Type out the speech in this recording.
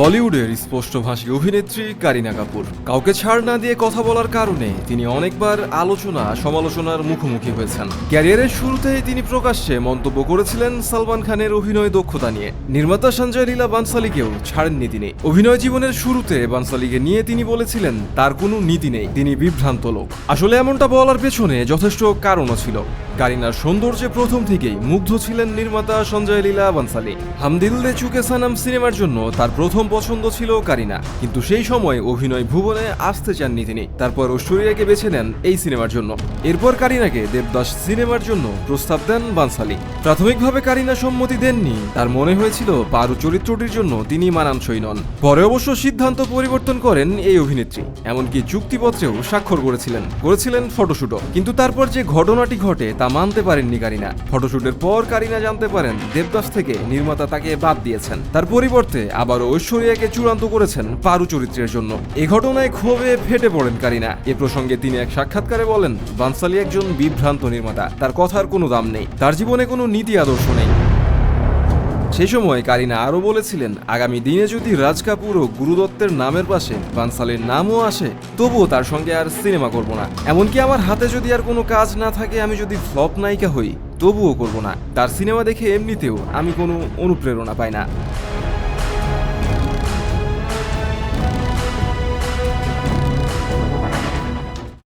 বলিউডের স্পষ্টভাষী অভিনেত্রী কারিনা কাপুর। কাউকে ছাড় না দিয়ে কথা বলার কারণে তিনি অনেকবার আলোচনা, সমালোচনার মুখোমুখি হয়েছেন। ক্যারিয়ারের শুরুতেই তিনি প্রকাশ্যে মন্তব্য করেছিলেন সালমান খানের অভিনয় দক্ষতা নিয়ে। নির্মাতা সঞ্জয় লীলা বানসালিকেও ছাড়েননি তিনি। অভিনয় জীবনের শুরুতে বানসালিকে নিয়ে তিনি বলেছিলেন, তার কোনো নীতি নেই। তিনি বিভ্রান্ত লোক। আসলে এমনটা বলার পেছনে যথেষ্ট কারণও ছিল। কারিনার সৌন্দর্যে প্রথম থেকেই মুগ্ধ ছিলেন নির্মাতা সঞ্জয় লীলা বানসালি। হামদিল দে চুকে সানাম সিনেমার জন্য তার প্রথম পছন্দ ছিল কারিনা। কিন্তু সেই সময় অভিনয় ভুবনে আসতে চাননি তিনি। তারপর ঐশ্বরিয়াকে বেছে নেন এই সিনেমার জন্য। এরপর কারিনাকে দেবদাস সিনেমার জন্য প্রস্তাব দেন বানসালি। প্রাথমিকভাবে কারিনা সম্মতি দেননি। তার মনে হয়েছিল পারু চরিত্রটির জন্য তিনি মানানসই নন। পরে অবশ্য সিদ্ধান্ত পরিবর্তন করেন এই অভিনেত্রী। এমনকি চুক্তিপত্রেও স্বাক্ষর করেছিলেন করেছিলেন ফটোশুটও। কিন্তু তারপর যে ঘটনাটি ঘটে তা মানতে পারেননি কারিনা। ফটোশুটের পর কারিনা জানতে পারেন, দেবদাস থেকে নির্মাতা তাকে বাদ দিয়েছেন। তার পরিবর্তে আবারও ঐশ্বরিয়াকে চূড়ান্ত করেছেন পারু চরিত্রের জন্য। এ ঘটনায় ক্ষোভে ফেটে পড়েন কারিনা। এ প্রসঙ্গে তিনি এক সাক্ষাৎকারে বলেন, বানসালি একজন বিভ্রান্ত নির্মাতা। তার কথার কোনো দাম নেই। তার জীবনে কোনো নীতি আদর্শ নেই। সেই সময় কারিনা আরও বলেছিলেন, আগামী দিনে যদি রাজ কাপুর ও গুরুদত্তের নামের পাশে বানসালের নামও আসে, তবুও তার সঙ্গে আর সিনেমা করব না। এমনকি আমার হাতে যদি আর কোনো কাজ না থাকে, আমি যদি ফ্লপ নায়িকা হই, তবুও করব না। তার সিনেমা দেখে এমনিতেও আমি কোনো অনুপ্রেরণা পাই না।